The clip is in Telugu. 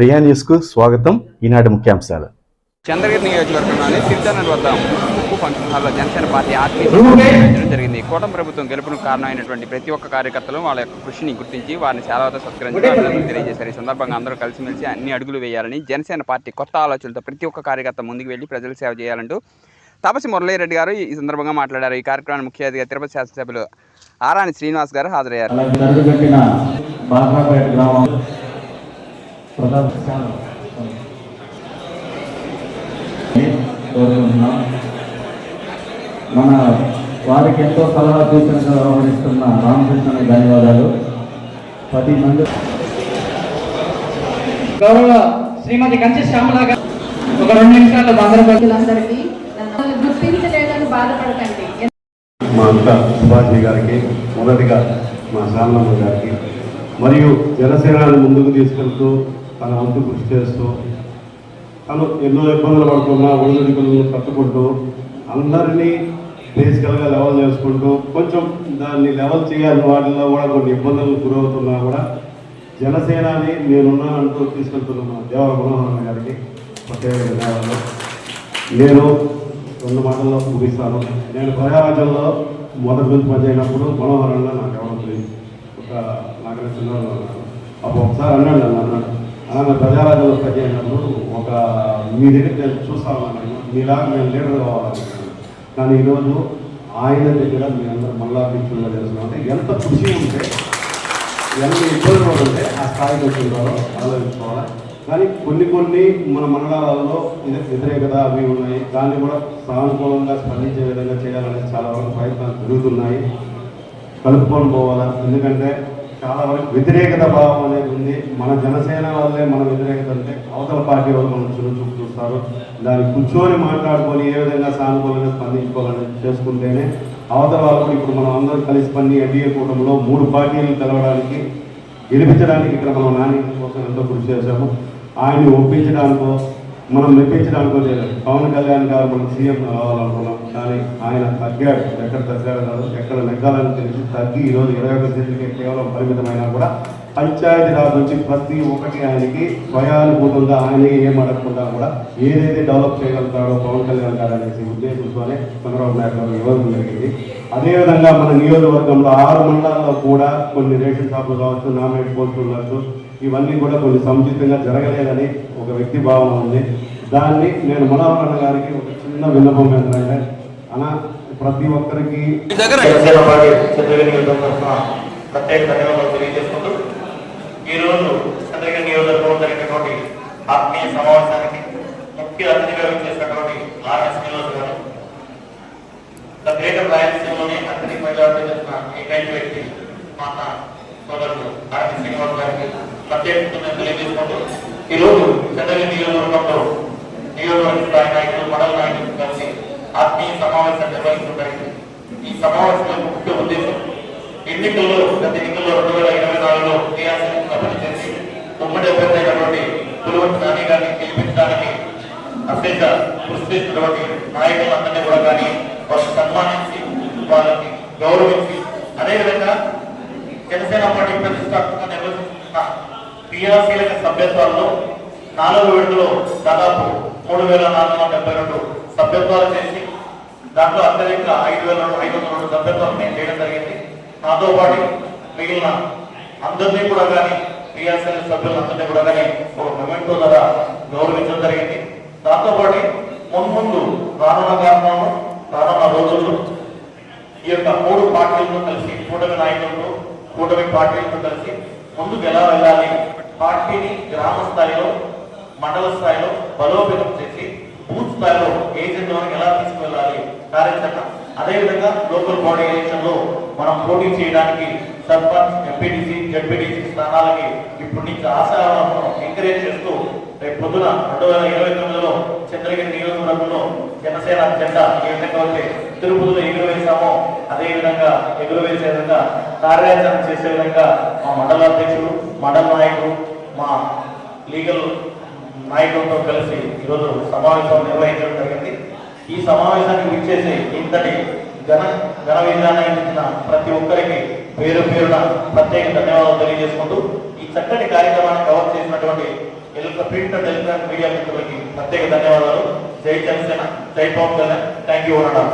ప్రియా న్యూస్కు స్వాగతం. ఈనాటి ముఖ్యాంశాలు. చంద్రగిరి నియోజకవర్గంలోని సిరిచనర్ వద్ద ఉప్పు ఫంక్షన్ హాల్లో జనసేన పార్టీ నిర్వహించడం జరిగింది. కూటమి ప్రభుత్వం గెలుపునకు కారణమైనటువంటి ప్రతి ఒక్క కార్యకర్తలు వాళ్ళ యొక్క కృషిని గుర్తించి వారిని సేవతో సత్కరించి తెలియజేశారు. ఈ సందర్భంగా అందరూ కలిసిమెలిసి అన్ని అడుగులు వేయాలని జనసేన పార్టీ కొత్త ఆలోచనలతో ప్రతి ఒక్క కార్యకర్త ముందుకు వెళ్ళి ప్రజలు సేవ చేయాలంటూ తాపసి మురళీరెడ్డి గారు ఈ సందర్భంగా మాట్లాడారు. ఈ కార్యక్రమానికి ముఖ్య అతిథిగా తిరుపతి శాసనసభ్యులు ఆరాని శ్రీనివాస్ గారు హాజరయ్యారు. కోరుకుంటున్నాం మన వారికి ఎంతో సలహా సూచనగా వ్యవహరిస్తున్న రామకృష్ణకి ధన్యవాదాలు. పది మంది గౌరవ శ్రీమతి కంచి శ్యామల గారు ఒక రెండు నిమిషాల్లో గుర్తించలేదని బాధపడకండి. మా అంత సుభాషి గారికి మొదటిగా మా శ్యామలమ్మ గారికి మరియు జనసేనని ముందుకు తీసుకెళ్తూ తన వంతు కృషి చేస్తూ తను ఎన్నో ఇబ్బందులు పడుతున్నా ఒడిదుడుకులను కట్టుకుంటూ అందరినీ బేసికల్గా లెవెల్ చేసుకుంటూ కొంచెం దాన్ని లెవెల్ చేయాలి వాటిల్లో కూడా కొన్ని ఇబ్బందులకు గురవుతున్నా కూడా జనసేనని నేనున్నానంటూ తీసుకెళ్తున్నాను దేవ మా గారికి నేను రెండు మాటల్లో ముగిస్తాను. నేను ప్రజారాజ్యంలో మొదటి నుంచి పనిచేయనప్పుడు మనోహరంగా నాకు ఎవరు ఒక నాకు చిన్న అప్పుడు ఒకసారి అన్నాడు నన్ను అన్నాడు. ఆమె ప్రజారాజ్యంలో పనిచేసినప్పుడు ఒక మీ దగ్గర నేను చూస్తాను అన్నాను మీలాగా నేను లీడర్ కావాలనుకున్నాను కానీ ఈరోజు ఆయన దగ్గర మీ అందరూ మళ్ళా పిచ్చుల్లో చేస్తున్నాం ఎంత కృషి ఉంటే ఎన్ని ఇబ్బంది ఉంటే ఆ స్థాయికి వచ్చింటారో ఆలోచించుకోవాలి. కానీ కొన్ని కొన్ని మన మండలాలలో ఇది వ్యతిరేకత అవి ఉన్నాయి. దాన్ని కూడా సానుకూలంగా స్పందించే విధంగా చేయాలనే చాలా వరకు ప్రయత్నాలు జరుగుతున్నాయి. కలుపుకొని పోవాలా? ఎందుకంటే చాలా వరకు వ్యతిరేకత భావం అనేది ఉంది. మన జనసేన వల్లే మన వ్యతిరేకత అంటే అవతల పార్టీ వాళ్ళు మనం చురు చూపు చూస్తారు దాన్ని కూర్చొని మాట్లాడుకొని ఏ విధంగా సానుకూలంగా స్పందించుకోవాలని చేసుకుంటేనే అవతల వాళ్ళు ఇప్పుడు మనం అందరం కలిసి పని ఎన్డీఏ కూటమిలో మూడు పార్టీలు కలవడానికి గెలిపించడానికి ఇక్కడ మనం నాని కోసం ఎంతో కృషి చేశాము. ఆయన్ని ఒప్పించడానికో మనం మెప్పించడం అనుకోలేదు పవన్ కళ్యాణ్ గారు మనం సీఎం కావాలనుకున్నాం. కానీ ఆయన తగ్గాడు. ఎక్కడ తగ్గాడు కాదు ఎక్కడ నెగ్గాలని తెలిసి తగ్గి ఈరోజు ఇరవై ఒక సీట్లకి కేవలం పరిమితమైనా కూడా పంచాయతీ రాజ్ నుంచి ప్రతి ఒక్కటి ఆయనకి స్వయానుభూతంగా ఆయనకి ఏం అడగకుండా కూడా ఏదైతే డెవలప్ చేయగలుగుతాడో పవన్ కళ్యాణ్ గారు అనేసి ఉద్దేశంతోనే చంద్రబాబు నాయుడు గారు ఇవ్వడం జరిగింది. అదేవిధంగా మన నియోజకవర్గంలో ఆరు మండలాల్లో కూడా కొన్ని రేషన్ షాపులు కావచ్చు నామినేట్ పోస్టులు కావచ్చు ఇవన్నీ కూడా కొన్ని సముచితంగా జరగలేదని ఒక వ్యక్తి భావన ఉంది. దాన్ని నేను మనోహరణ గారికి ఒక చిన్న విన్నపం ఏంటంటే అన్న ప్రతి ఒక్కరికి ప్రత్యేక ధన్యవాదాలు తెలియజేసుకుంటూ ఈ రోజు చంద్రగిరి నియోజకవర్గంలో జరిగినటువంటి ఆత్మీయ సమావేశానికి ముఖ్య అతిథిగా చేసినటువంటి ఆర్ఎస్ శ్రీనివాస్ గారు ద గ్రేటర్ రాయలసీమలోనే అతని మెజార్టీ చేసిన ఏకైక వ్యక్తి మా అన్న సోదరుడు ఆర్ఎస్ శ్రీనివాస్ గారికి ప్రత్యేక కృతజ్ఞతలు తెలియజేసుకుంటూ ఈరోజు రోజు నియోజకవర్గంలో నియోజకవర్గ నాయకులు మండల నాయకులు కలిసి ఆత్మీయ సమావేశం నిర్వహించడానికి ఈ సమావేశంలో ముఖ్య ఉద్దేశం ఎన్నికల్లో గత ఎన్నికల్లో రెండు వేల ఇరవై నాలుగులో క్రియాశీలంగా పనిచేసి ఉమ్మడి అభ్యర్థి అయినటువంటి పులివంటి నాని గారిని గెలిపించడానికి అత్యంత కృషి చేసినటువంటి నాయకులందరినీ కూడా కానీ వారిని సన్మానించి వాళ్ళని గౌరవించి అదేవిధంగా జనసేన పార్టీ ప్రతిష్టాత్మకంగా నిర్వహిస్తున్న క్రియాశీలక సభ్యత్వాల్లో నాలుగు విడతలో దాదాపు మూడు వేల నాలుగు వందల డెబ్బై రెండు సభ్యత్వాలు చేసి దాంట్లో అత్యధిక ఐదు వేల ఐదు వందల రెండు సభ్యత్వాలు నేను చేయడం జరిగింది. నాతో పాటు మిగిలిన అందరినీ కూడా కానీ క్రియాశీల సభ్యులందరినీ కూడా కానీ ఒక మొమెంటో ద్వారా గౌరవించడం జరిగింది. దాంతోపాటు మున్ముందు రానున్న కాలంలో రానున్న రోజుల్లో ఈ యొక్క మూడు పార్టీలతో కలిసి కూటమి నాయకులతో కూటమి పార్టీలతో కలిసి ముందుకు ఎలా వెళ్ళాలి పార్టీని గ్రామ స్థాయిలో మండల స్థాయిలో బలోపేతం చేసి బూత్ స్థాయిలో ఏజెంట్లను ఎలా తీసుకువెళ్ళాలి కార్యాచరణ. అదేవిధంగా లోకల్ బాడీ ఎలక్షన్లో మనం పోటీ చేయడానికి సర్పంచ్ ఎంపీటీసీ జడ్పీటీసీ స్థానాలకి ఇప్పటి నుంచి ఆశాలను ఎంకరేజ్ చేస్తూ రేపు పొద్దున రెండు వేల ఇరవై తొమ్మిదిలో చంద్రగిరి నియోజకవర్గంలో జనసేన జెండా ఏ విధంగా అయితే తిరుపతిలో ఎగురవేశామో అదే విధంగా ఎగురవేసే విధంగా కార్యాచరణ చేసే విధంగా మా మండల అధ్యక్షుడు మండల నాయకుడు మా లీగల్ నాయకులతో కలిసి ఈరోజు సమావేశం నిర్వహించడం జరిగింది. ఈ సమావేశానికి విచ్చేసి ఇంతటి ఘన ఘన విధానాన్ని ఇచ్చిన ప్రతి ఒక్కరికి పేరు పేరున ప్రత్యేక ధన్యవాదాలు తెలియజేసుకుంటూ ఈ చక్కటి కార్యక్రమాన్ని కవర్ చేసినటువంటి ఎలుక ప్రింట్ అండ్ ఎలక్ట్రానిక్ మీడియా మిత్రులకి ప్రత్యేక ధన్యవాదాలు. జై జనసేన జై పవన్ కళ్యాణ్. థ్యాంక్ యూ అన్నా